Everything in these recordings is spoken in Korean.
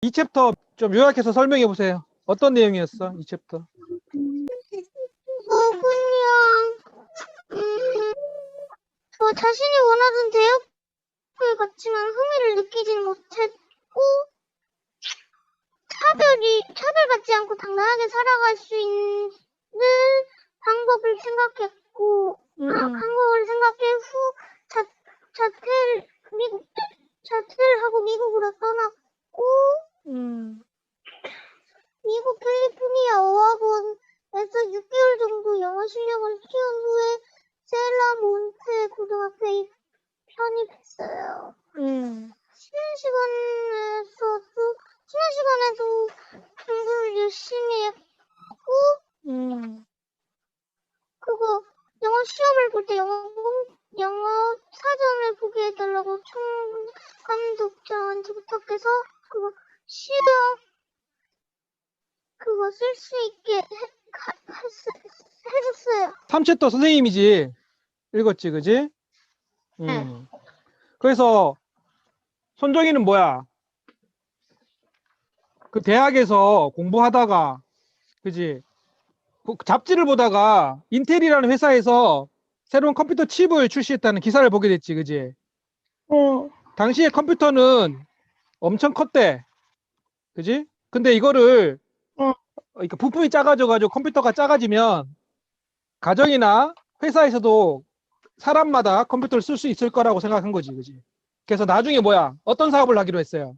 이 챕터 좀 요약해서 설명해 보세요. 어떤 내용이었어? 이 챕터. 어, 그냥, 음, 저 자신이 원하던 대학을 갔지만 흥미를 느끼지는 못했고, 차별이, 차별받지 않고 당당하게 살아갈 수 있는 방법을 생각했고, 응, 아, 응. 방법을 생각해 후, 자, 자퇴를, 미국, 자퇴를 하고 미국으로 떠났고, 음. 미국 캘리포니아 어학원에서 6개월 정도 영어 실력을 키운 후에 셀라몬테 고등학교에 편입했어요. 음. 쉬는 시간에서도 쉬는 시간에도 공부를 열심히 했고 음. 그거 영어 시험을 볼 때 영어 공- 영어 사전을 보게 해달라고 총감독자한테 부탁해서 그거 시험 그거 쓸 수 있게 해, 가, 했, 해줬어요. 3챕터 선생님이지. 읽었지, 그지? 음. 네. 그래서 손정이는 뭐야? 그 대학에서 공부하다가, 그지? 그 잡지를 보다가 인텔이라는 회사에서 새로운 컴퓨터 칩을 출시했다는 기사를 보게 됐지, 그지? 어. 당시에 컴퓨터는 엄청 컸대. 그지? 근데 이거를, 어. 그러니까 부품이 작아져가지고 컴퓨터가 작아지면 가정이나 회사에서도 사람마다 컴퓨터를 쓸 수 있을 거라고 생각한 거지, 그지? 그래서 나중에 뭐야? 어떤 사업을 하기로 했어요?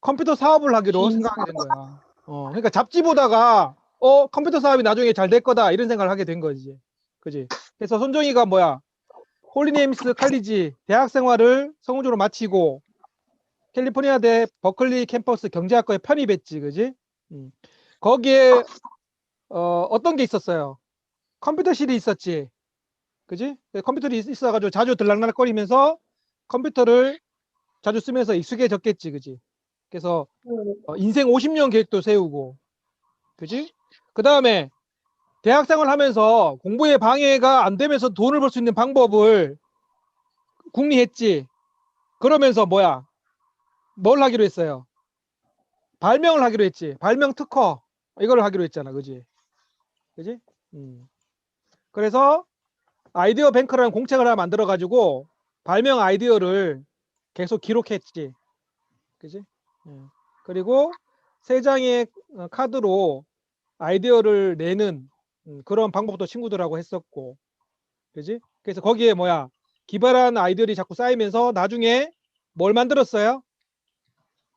컴퓨터 사업을 하기로 긴 생각하게 된 거야. 어, 그러니까 잡지 보다가 어, 컴퓨터 사업이 나중에 잘 될 거다 이런 생각을 하게 된 거지. 그지? 그래서 손정이가 뭐야? 홀리네임스 칼리지 대학 생활을 성공적으로 마치고 캘리포니아 대 버클리 캠퍼스 경제학과에 편입했지, 그지? 음. 거기에 어, 어떤 게 있었어요? 컴퓨터실이 있었지, 그지? 그 컴퓨터를 있- 있어가지고 자주 들락날락거리면서 컴퓨터를 자주 쓰면서 익숙해졌겠지, 그지? 그래서 어, 인생 50년 계획도 세우고, 그지? 그 다음에 대학생활 하면서 공부에 방해가 안 되면서 돈을 벌 수 있는 방법을 궁리했지. 그러면서 뭐야? 뭘 하기로 했어요? 발명을 하기로 했지. 발명 특허. 이걸 하기로 했잖아. 그지? 그지? 음. 그래서 아이디어 뱅크라는 공책을 하나 만들어 가지고 발명 아이디어를 계속 기록했지. 그지? 음. 그리고 세 장의 어, 카드로 아이디어를 내는 음, 그런 방법도 친구들하고 했었고. 그지? 그래서 거기에 뭐야? 기발한 아이디어들이 자꾸 쌓이면서 나중에 뭘 만들었어요?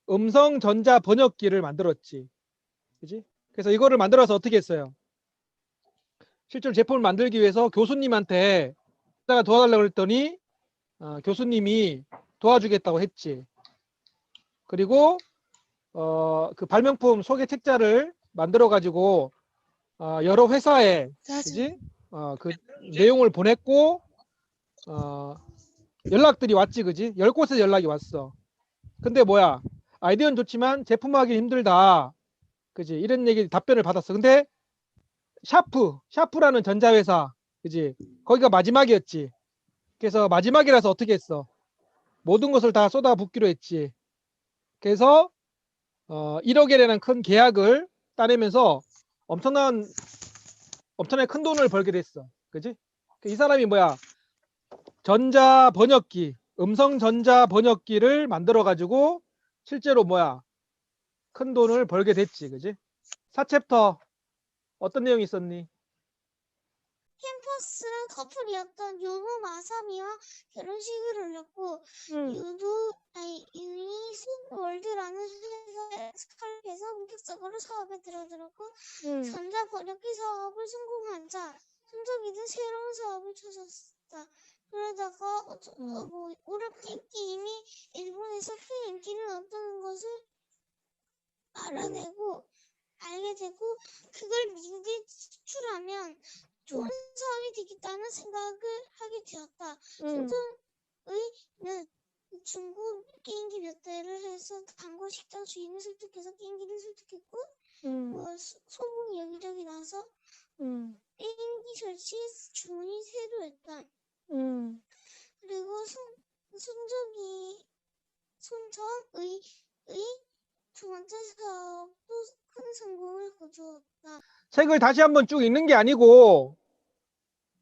음성 전자 번역기를 만들었지. 그지? 그래서 이거를 만들어서 어떻게 했어요? 실제로 제품을 만들기 위해서 교수님한테 가 도와달라고 그랬더니 어, 교수님이 도와주겠다고 했지. 그리고 어, 그 발명품 소개 책자를 만들어 가지고 어, 여러 회사에 그지? 어, 그 내용을 보냈고 어, 연락들이 왔지, 그지? 열 곳에서 연락이 왔어. 근데 뭐야? 아이디어는 좋지만 제품화하기 힘들다. 그지? 이런 얘기 답변을 받았어. 근데 샤프, 샤프라는 전자회사, 그지? 거기가 마지막이었지. 그래서 마지막이라서 어떻게 했어? 모든 것을 다 쏟아붓기로 했지. 그래서 어, 1억엔이라는 큰 계약을 따내면서 엄청난 엄청나게 큰 돈을 벌게 됐어. 그지? 이 사람이 뭐야? 전자 번역기, 음성 전자 번역기를 만들어 가지고 실제로 뭐야? 큰 돈을 벌게 됐지. 그지? 4챕터 어떤 내용이 있었니? 캠퍼스는 커플이었던 유노 마사미와 결혼식을 올렸고 응. 유도 아니 유니스 월드라는 회사에 스칼에서 본격적으로 사업에 들어들었고 응. 전자 번역기 사업을 성공한 자 손정이는 새로운 사업을 찾았 다. 그러다가 어, 저- 어, 뭐 오락기 게임이 일본에서 큰 인기를 얻는 것을 알아내고 알게 되고 그걸 미국에 수출하면 좋은 사업이 되겠다는 생각을 하게 되었다. 응. 손정의는 중국 게임기 몇 대를 해서 단골 식당 주인을 설득해서 게임기를 설득했고 응. 뭐 소- 소문이 여기저기 나서 응. 게임기 설치 주문이 새로 했다. 응. 그리고 손, 손정이 손정의 의 두 번째 사업도 큰 성공을 거두었다. 책을 다시 한번 쭉 읽는 게 아니고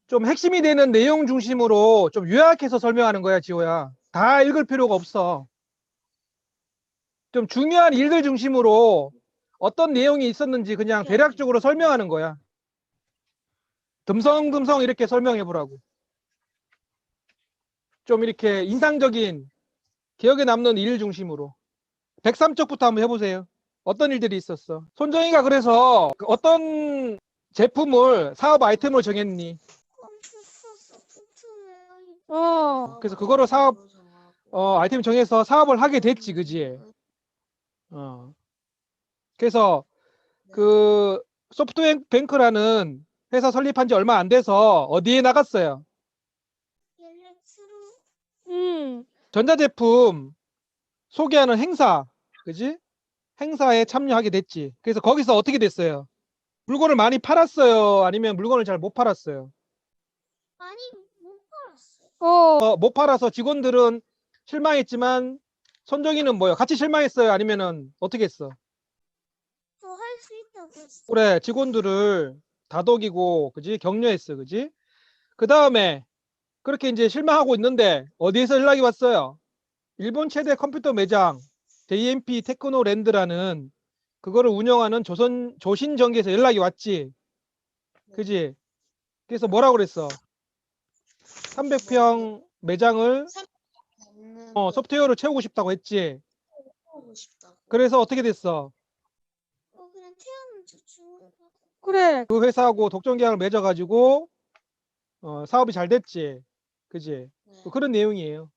좀 핵심이 되는 내용 중심으로 좀 요약해서 설명하는 거야, 지호야. 다 읽을 필요가 없어. 좀 중요한 일들 중심으로 어떤 내용이 있었는지 그냥 대략적으로 설명하는 거야. 듬성듬성 이렇게 설명해 보라고. 좀 이렇게 인상적인 기억에 남는 일 중심으로. 103쪽부터 한번 해보세요. 어떤 일들이 있었어? 손정희가 그래서 그 어떤 제품을 사업 아이템을 정했니? 컴퓨터 소프트웨어 어. 그래서 그거를 사업 어, 아이템 정해서 사업을 하게 됐지, 그지? 어. 그래서 그 소프트뱅크라는 회사 설립한 지 얼마 안 돼서 어디에 나갔어요? 음. 전자제품 소개하는 행사, 그지? 행사에 참여하게 됐지. 그래서 거기서 어떻게 됐어요? 물건을 많이 팔았어요? 아니면 물건을 잘 못 팔았어요? 많이 못 팔았어요. 어. 어, 못 팔아서 직원들은 실망했지만 손정이는 뭐요? 같이 실망했어요? 아니면은 어떻게 했어? 그래, 직원들을 다독이고, 그지? 격려했어, 그지? 그 다음에 그렇게 이제 실망하고 있는데 어디에서 연락이 왔어요? 일본 최대 컴퓨터 매장 JMP 테크노랜드라는 그거를 운영하는 조선 조신전기에서 연락이 왔지, 그지? 그래서 뭐라고 그랬어? 300평 매장을 어, 소프트웨어로 채우고 싶다고 했지. 그래서 어떻게 됐어? 어 그냥 태어난 저 중국 그래. 그 회사하고 독점 계약을 맺어가지고 어, 사업이 잘 됐지. 그지? 뭐 그런 내용이에요.